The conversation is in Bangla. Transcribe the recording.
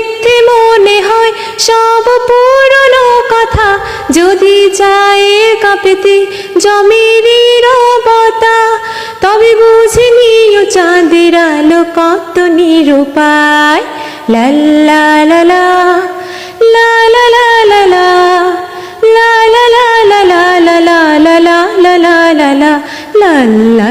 মিথ্যে মনে হয় সব পুরনো কথা যদি যায় কাঁপেতে জমিরি রবতা তবে বুঝে নিও চাঁদের আলো কত নিরুপায় লাল্লা লালা লালা লা লালা লালা লালা লালা লালা লালা লা লা লা